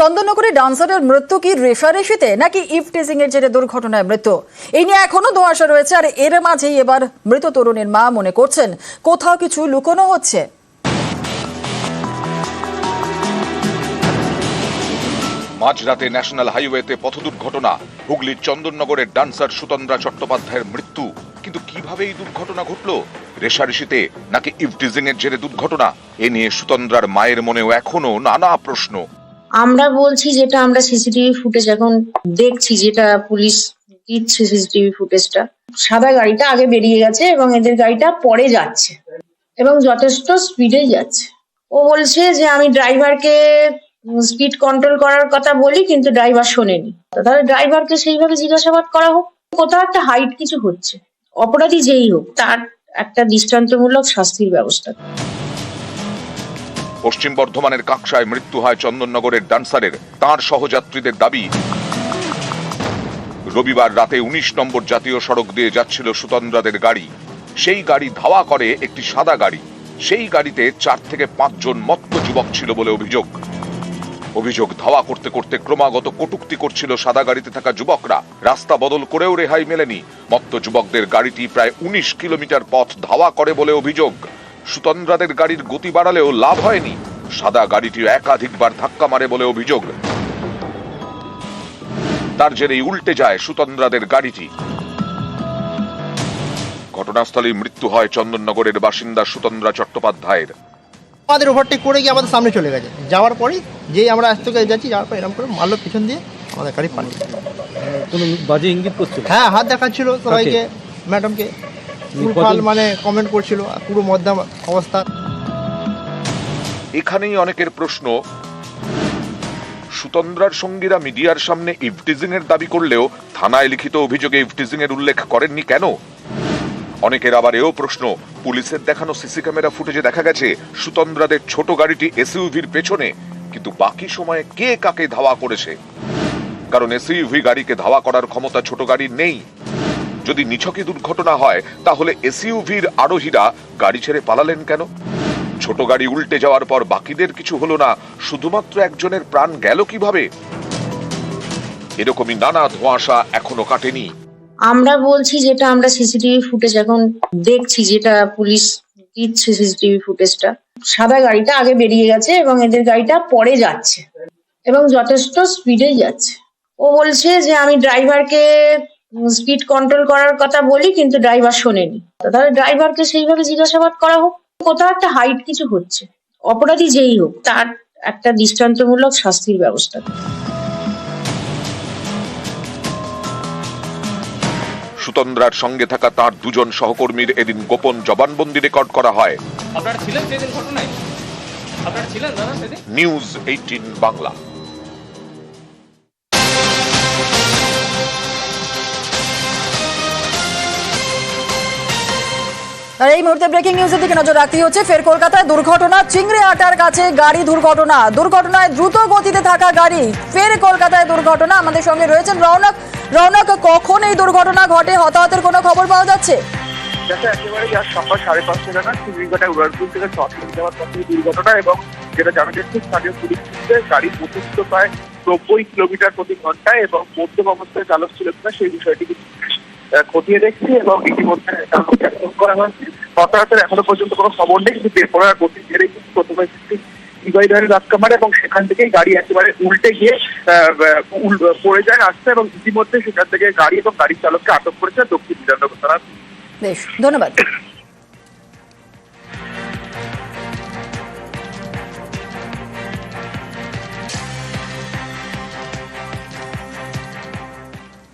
চন্দননগরে ডান্সারের মৃত্যু কি রেশারেশিতে নাকি ইফ টেজিং এর জেরে দুর্ঘটনায় মৃত্যু? এই নিয়ে এখনও ধোঁয়াশা রয়েছে, আর এর মাঝেই এবার মৃত তরুণীর মা মনে করছেন, কোথাও কিছু লুকোনো হচ্ছে। মাঝরাতে ন্যাশনাল হাইওয়েতে পথ দুর্ঘটনা, হুগলির চন্দননগরের ডান্সার সুতন্দ্রা চট্টোপাধ্যায়ের মৃত্যু। কিন্তু কীভাবে এই দুর্ঘটনা ঘটলো? রেশারেশিতে নাকি ইভটিজিং এর জেরে দুর্ঘটনা? এ নিয়ে সুতন্দ্রার মায়ের মনেও এখনও নানা প্রশ্ন। আমরা বলছি যেটা আমরা সিসিটিভি ফুটেজ এখন দেখছি, যেটা পুলিশ দিচ্ছে সিসিটিভি ফুটেজটা, সাদা গাড়িটা আগে বেরিয়ে গেছে এবং এদের গাড়িটা পরে যাচ্ছে এবং যথেষ্ট স্পিডে যাচ্ছে। ও বলছে যে আমি ড্রাইভারকে স্পিড কন্ট্রোল করার কথা বলি, কিন্তু ড্রাইভার শোনেনি। তাহলে ড্রাইভারকে সেইভাবে জিজ্ঞাসাবাদ করা হোক। কোথাও একটা হাইট কিছু হচ্ছে। অপরাধী যেই হোক, তার একটা দৃষ্টান্তমূলক শাস্তির ব্যবস্থা। পশ্চিম বর্ধমানের কাকসায় মৃত্যু হয় চন্দননগরের ডান্সারের। তার সহযাত্রীদের দাবি, রবিবার রাতে উনিশ নম্বর জাতীয় সড়ক দিয়ে যাচ্ছিল সুতন্দ্রাদের গাড়ি। সেই গাড়ি ধাওয়া করে একটি সাদা গাড়ি। সেই গাড়িতে চার থেকে পাঁচজন মত্ত যুবক ছিল বলে অভিযোগ। অভিযোগ ধাওয়া করতে করতে ক্রমাগত কটুক্তি করছিল সাদা গাড়িতে থাকা যুবকরা। রাস্তা বদল করেও রেহাই মেলেনি। মত্ত যুবকদের গাড়িটি প্রায় উনিশ কিলোমিটার পথ ধাওয়া করে বলে অভিযোগ। সুতন্দ্রাদের গাড়ির গতি বাড়ালেও লাভ হয়নি। সাদা গাড়িটি একাধিকবার ধাক্কা মারে বলে অভিযোগ। তার জেরেই উল্টে যায় সুতন্দ্রাদের গাড়িটি। ঘটনাস্থলেই মৃত্যু হয় চন্দননগরের বাসিন্দা সুতন্দ্রা চট্টোপাধ্যায়ের। আমাদের ওভারটেক করে গিয়ে আমাদের সামনে চলে গেছে। যাওয়ার পরেই যেই আমরা আজ থেকে যাচ্ছি যাওয়ার পর এরকম করে মারলো পিছন দিয়ে আমাদের গাড়ি পানি কোনো বাজে ইঙ্গিত করছিল? হ্যাঁ হাত দেখাচ্ছিল সবাইকে ম্যাডামকে। মানে কমেন্ট করছিল পুরো মধ্যম অবস্থা। এখানেই অনেকের প্রশ্ন সুতন্দ্রার সঙ্গীরা মিডিয়ার সামনে ইভটিজিং এর দাবি করলেও থানায় লিখিত অভিযোগে ইভটিজিং এর উল্লেখ করেননি কেন? অনেকের আবার এও প্রশ্ন পুলিশের দেখানো সিসি ক্যামেরা ফুটেজে দেখা গেছে সুতন্দ্রাদের ছোট গাড়িটি এসইউভির পেছনে কিন্তু বাকি সময়ে কে কাকে ধাওয়া করেছে? কারণ এসইউভি গাড়িকে ধাওয়া করার ক্ষমতা ছোট গাড়ির নেই। যদি নিছকই দুর্ঘটনা হয়, তাহলে এসইউভির আরোহীরা গাড়ি ছেড়ে পালালেন কেন? ছোট গাড়ি উল্টে যাওয়ার পর বাকিদের কিছু হলো না, শুধুমাত্র একজনের প্রাণ গেল কীভাবে? এরকমই নানা ধোঁয়াশা এখনও কাটেনি। আমরা বলছি যেটা আমরা সিসিটিভি ফুটেজ এখন দেখছি, যেটা পুলিশ দিচ্ছে সিসিটিভি ফুটেজটা। সাদা গাড়িটা আগে বেরিয়ে গেছে এবং এদের গাড়িটা পরে যাচ্ছে এবং যথেষ্ট স্পিডে যাচ্ছে। ও বলছে যে আমি ড্রাইভারকে স্পিড কন্ট্রোল করার কথা বলি কিন্তু ড্রাইভার শোনেনি। তাহলে ড্রাইভারকে সেইভাবে জিজ্ঞাসাবাদ করা হোক। কোথাও একটা হাইট কিছু হচ্ছে। অপরাধী যেই হোক তার একটা দৃষ্টান্তমূলক শাস্তির ব্যবস্থা। সুতন্দ্রার সঙ্গে থাকা তার দুজন সহকর্মীর এদিন গোপন জবানবন্দি রেকর্ড করা হয়। আপনারা ছিলেন সেদিন ঘটনায়? আপনারা ছিলেন দাদা সেদিন? News eighteen Bangla. আর এই মুহূর্তে ব্রেকিং নিউজের দিকে নজর রাখতে হচ্ছে। ফের কলকাতায় দুর্ঘটনা চিংড়ি আটার কাছে গাড়ি দুর্ঘটনা। দুর্ঘটনায় দ্রুত গতিতে থাকা গাড়ি, ফের কলকাতায় দুর্ঘটনা। আমাদের সঙ্গে রয়েছেন রৌনক রৌনক কখন এই দুর্ঘটনা ঘটে? হতাহতের কোনো খবর পাওয়া যাচ্ছে? যাতে একেবারেই আজ সকাল সাড়ে পাঁচটা নাগাদ দুর্ঘটনা এবং যেটা জানা যাচ্ছে, স্থানীয় পুলিশ সূত্রে প্রায় নব্বই কিলোমিটার প্রতি ঘন্টায় এবং মধ্যম অবস্থায় চালক ছিল কিনা সেই বিষয়টি কিন্তু খতিয়ে দেখছি এবং ইতিমধ্যে করা হয়েছে। হতাহতের এখনও পর্যন্ত কোনো খবর নেই, কিন্তু বেপরার গতি ধীরে কিন্তু প্রথমে একটি ডিভাইডারের ধাক্কা মারে এবং সেখান থেকেই গাড়ি একেবারে উল্টে গিয়ে পড়ে যায় আসছে এবং ইতিমধ্যে সেখান থেকে গাড়ি এবং গাড়ির চালককে আটক করেছে দক্ষিণ বিধাননগর থানার বেশ, ধন্যবাদ।